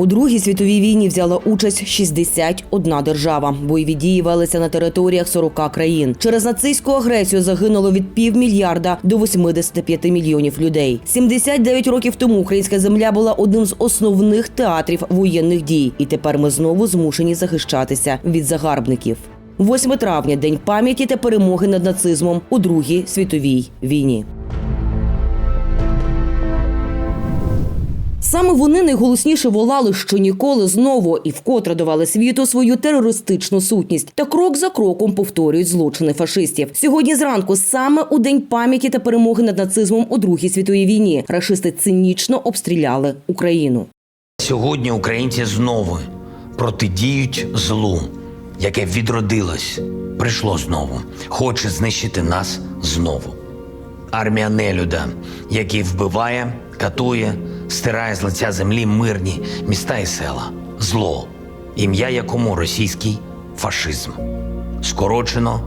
У Другій світовій війні взяла участь 61 держава. Бойові дії велися на територіях 40 країн. Через нацистську агресію загинуло від півмільярда до 85 мільйонів людей. 79 років тому українська земля була одним з основних театрів воєнних дій, і тепер ми знову змушені захищатися від загарбників. 8 травня день пам'яті та перемоги над нацизмом у Другій світовій війні. Саме вони найголосніше волали, що ніколи знову і вкотре давали світу свою терористичну сутність та крок за кроком повторюють злочини фашистів. Сьогодні зранку, саме у день пам'яті та перемоги над нацизмом у Другій світовій війні, рашисти цинічно обстріляли Україну. Сьогодні українці знову протидіють злу, яке відродилось, прийшло знову, хоче знищити нас знову. Армія нелюда, який вбиває, катує, стирає з лиця землі мирні міста і села. Зло, ім'я якому російський фашизм. Скорочено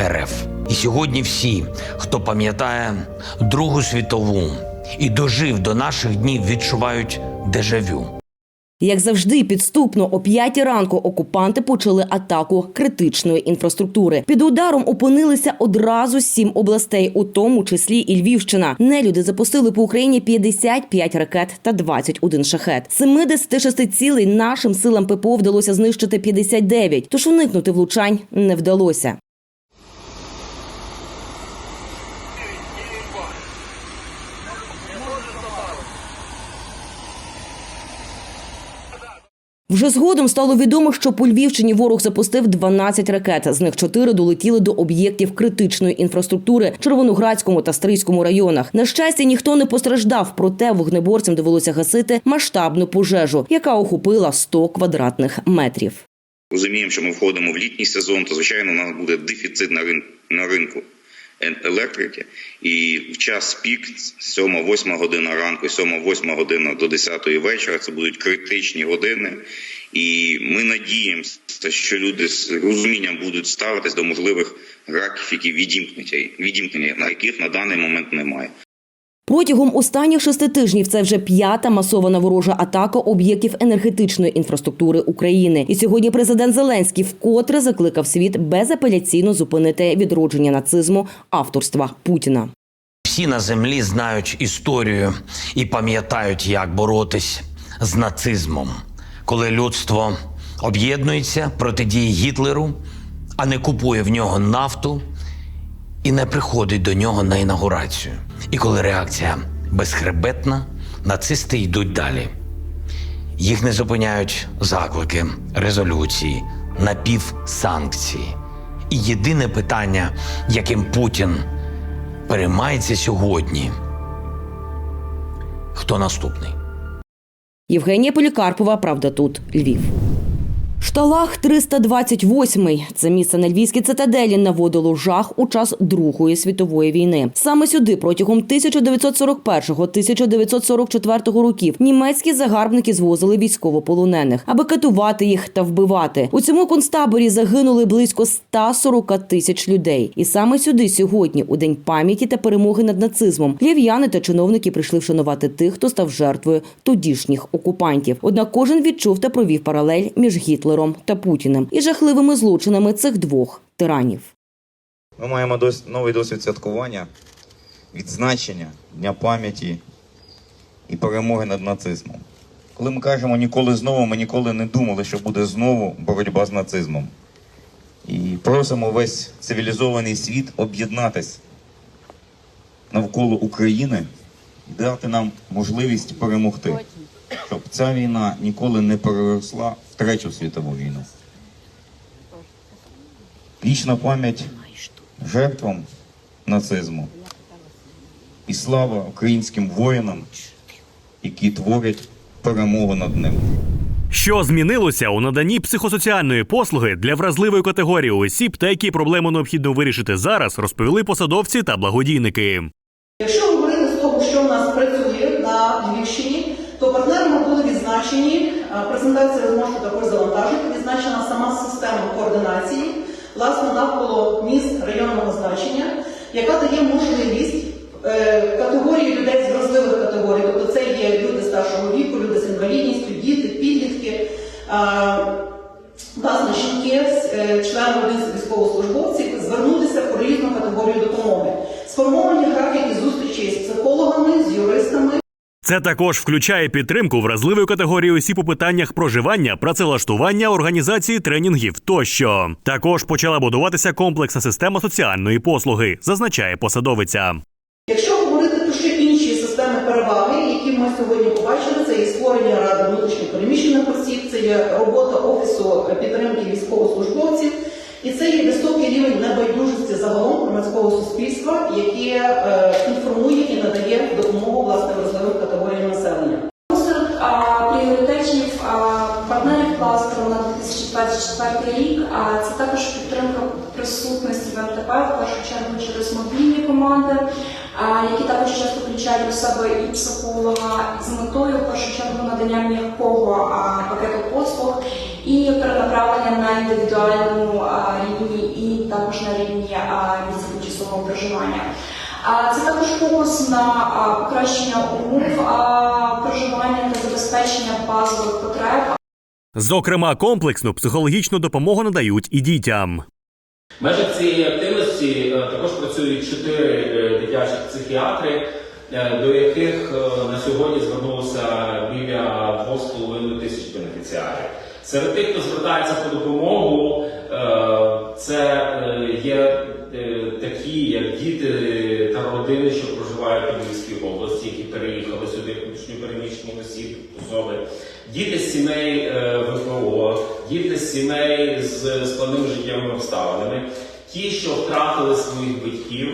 РФ. І сьогодні всі, хто пам'ятає Другу світову і дожив до наших днів, відчувають дежавю. Як завжди, підступно о п'ятій ранку окупанти почали атаку критичної інфраструктури. Під ударом опинилися одразу сім областей, у тому числі і Львівщина. Нелюди запустили по Україні 55 ракет та 21 шахет. 76 цілей нашим силам ППО вдалося знищити 59, тож уникнути влучань не вдалося. Вже згодом стало відомо, що по Львівщині ворог запустив 12 ракет. З них 4 долетіли до об'єктів критичної інфраструктури Червоноградському та Стрийському районах. На щастя, ніхто не постраждав, проте вогнеборцям довелося гасити масштабну пожежу, яка охопила 100 квадратних метрів. Розуміємо, що ми входимо в літній сезон, то звичайно у нас буде дефіцит на ринку електрики. І в час пік 7-8 година ранку, 7-8 година до 10 вечора. Це будуть критичні години. І ми надіємося, що люди з розумінням будуть ставитись до можливих графіків відімкнення, відімкнення, на яких на даний момент немає. Протягом останніх шести тижнів це вже п'ята масована ворожа атака об'єктів енергетичної інфраструктури України. І сьогодні президент Зеленський вкотре закликав світ безапеляційно зупинити відродження нацизму авторства Путіна. Всі на землі знають історію і пам'ятають, як боротись з нацизмом, коли людство об'єднується протидіє Гітлеру, а не купує в нього нафту і не приходить до нього на інаугурацію. І коли реакція безхребетна, нацисти йдуть далі. Їх не зупиняють заклики, резолюції, напівсанкції. І єдине питання, яким Путін переймається сьогодні. Хто наступний? Євгенія Полікарпова, правда, тут Львів. Шталах 328 – це місце на львівській цитаделі наводило жах у час Другої світової війни. Саме сюди протягом 1941-1944 років німецькі загарбники звозили військовополонених, аби катувати їх та вбивати. У цьому концтаборі загинули близько 140 тисяч людей. І саме сюди сьогодні, у день пам'яті та перемоги над нацизмом, львів'яни та чиновники прийшли вшанувати тих, хто став жертвою тодішніх окупантів. Однак кожен відчув та провів паралель між Гітлером та Путіним і жахливими злочинами цих двох тиранів. Ми маємо дос... новий досвід святкування, відзначення Дня пам'яті і перемоги над нацизмом. Коли ми кажемо ніколи знову, ми ніколи не думали, що буде знову боротьба з нацизмом. І просимо весь цивілізований світ об'єднатись навколо України і дати нам можливість перемогти, щоб ця війна ніколи не переросла в третю світову війну. Вічна пам'ять жертвам нацизму і слава українським воїнам, які творять перемогу над ним. Що змінилося у наданні психосоціальної послуги для вразливої категорії осіб та які проблеми необхідно вирішити зараз, розповіли посадовці та благодійники. Якщо говорити з того, що в нас працює на Львівщині, то партнерами були відзначені презентація ви також завантажити, відзначена сама система координації, власне, навколо міст районного значення, яка дає можливість Це також включає підтримку вразливої категорії осіб у питаннях проживання, працевлаштування, організації тренінгів тощо. Також почала будуватися комплексна система соціальної послуги, зазначає посадовиця. Якщо говорити про ще інші системи переваги, які ми сьогодні побачили, це і створення ради внутрішньо переміщених осіб, це є робота офісу підтримки військовослужбовців, і це є високий рівень небайдужості загалом громадського суспільства, яке е, інформує і надає допомогу власне вразливим категоріям населення. Серед пріоритетів партнерів кластеру на 2024 рік а, це також підтримка присутності в МТП, в першу чергу через мобільні команди, а, які також часто включають у себе і психолога з метою в першу чергу надання м'якого пакету послуг і перенаправлення на індивідуальному рівні і також на рівні місця тимчасового проживання. А це також фокус на покращення умов проживання та забезпечення базових потреб. Зокрема, комплексну психологічну допомогу надають і дітям. В межах цієї активності е, також працюють чотири е, дитячі психіатри, е, до яких на сьогодні звернулося біля 2,5 тисяч бенефіціарів. Серед тих, хто звертається по допомогу, е, це е, є е, такі, як діти та родини, що проживають у Львівській області, які переїхали сюди, внутрішньо переміщені осіб, особи, діти з сімей ВПО, діти з сімей з складними життєвими обставинами, ті, що втратили своїх батьків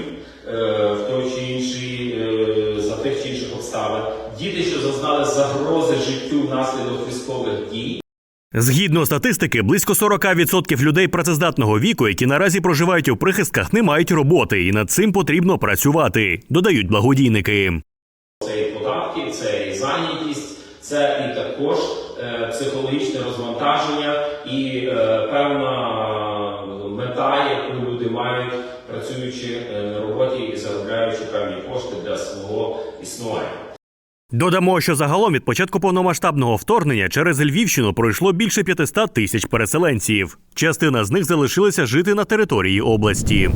в той чи інший, за тих чи інших обставин, діти, що зазнали загрози життю внаслідок військових дій. Згідно статистики, близько 40% людей працездатного віку, які наразі проживають у прихистках, не мають роботи, і над цим потрібно працювати, додають благодійники. Це і податки, це і зайнятість, це і також е, психологічне розвантаження і е, певна мета, яку люди мають, працюючи е, на роботі і заробляючи певні кошти для свого існування. Додамо, що загалом від початку повномасштабного вторгнення через Львівщину пройшло більше 500 тисяч переселенців. Частина з них залишилася жити на території області.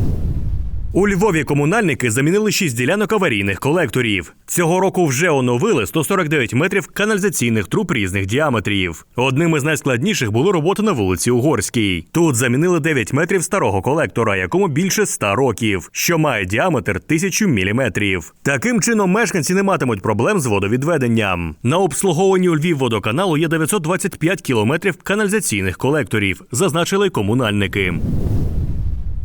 У Львові комунальники замінили шість ділянок аварійних колекторів. Цього року вже оновили 149 метрів каналізаційних труб різних діаметрів. Одним із найскладніших були роботи на вулиці Угорській. Тут замінили 9 метрів старого колектора, якому більше 100 років, що має діаметр 1000 міліметрів. Таким чином мешканці не матимуть проблем з водовідведенням. На обслуговуванні Львів водоканалу є 925 кілометрів каналізаційних колекторів, зазначили комунальники.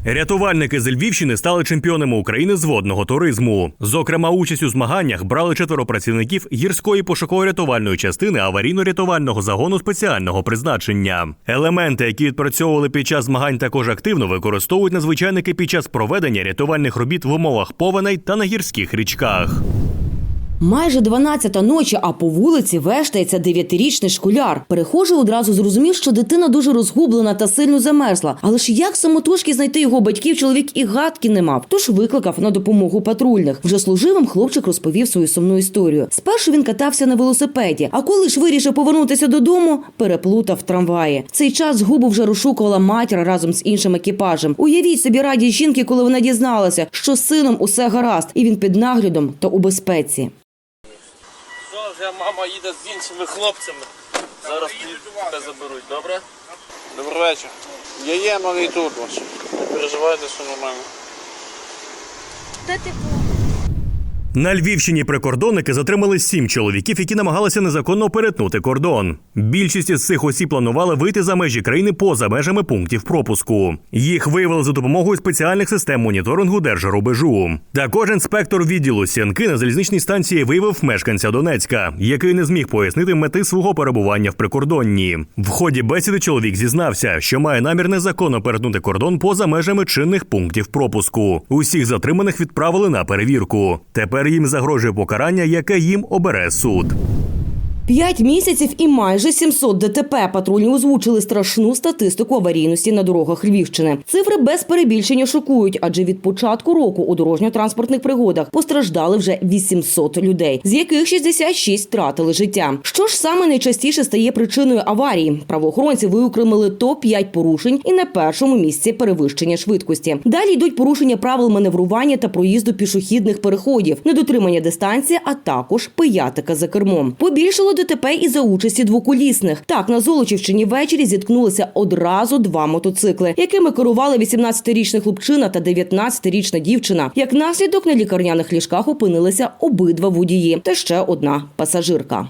Рятувальники з Львівщини стали чемпіонами України з водного туризму. Зокрема, участь у змаганнях брали четверо працівників гірської пошуково-рятувальної частини аварійно-рятувального загону спеціального призначення. Елементи, які відпрацьовували під час змагань, також активно використовують надзвичайники під час проведення рятувальних робіт в умовах повеней та на гірських річках. Майже 12 ночі, а по вулиці вештається дев'ятирічний школяр. Перехожий одразу зрозумів, що дитина дуже розгублена та сильно замерзла. Але ж як самотужки знайти його батьків, чоловік і гадки не мав. Тож викликав на допомогу патрульних. Вже служивим хлопчик розповів свою сумну історію. Спершу він катався на велосипеді, а коли ж вирішив повернутися додому, переплутав трамваї. Цей час губу вже розшукувала матір разом з іншим екіпажем. Уявіть собі радість жінки, коли вона дізналася, що з сином усе гаразд, і він під наглядом та у безпеці. Вже мама їде з іншими хлопцями. Зараз тебе заберуть, добре? Добрий вечір. Я є, малий тут. Не переживайте, що нормально. На Львівщині прикордонники затримали сім чоловіків, які намагалися незаконно перетнути кордон. Більшість із цих осіб планували вийти за межі країни поза межами пунктів пропуску. Їх виявили за допомогою спеціальних систем моніторингу держрубежу. Також інспектор відділу сянки на залізничній станції виявив мешканця Донецька, який не зміг пояснити мети свого перебування в прикордонні. В ході бесіди чоловік зізнався, що має намір незаконно перетнути кордон поза межами чинних пунктів пропуску. Усіх затриманих відправили на перевірку. Тепер їм загрожує покарання, яке їм обере суд. П'ять місяців і майже 700 ДТП патрульні озвучили страшну статистику аварійності на дорогах Львівщини. Цифри без перебільшення шокують, адже від початку року у дорожньо-транспортних пригодах постраждали вже 800 людей, з яких 66 втратили життя. Що ж саме найчастіше стає причиною аварії? Правоохоронці виокремили топ 5 порушень і на першому місці перевищення швидкості. Далі йдуть порушення правил маневрування та проїзду пішохідних переходів, недотримання дистанції, а також пиятика за кермом. Побільшало ДТП і за участі двоколісних. Так на Золочівщині ввечері зіткнулися одразу два мотоцикли, якими керували 18-річний хлопчина та 19-річна дівчина. Як наслідок на лікарняних ліжках опинилися обидва водії та ще одна пасажирка.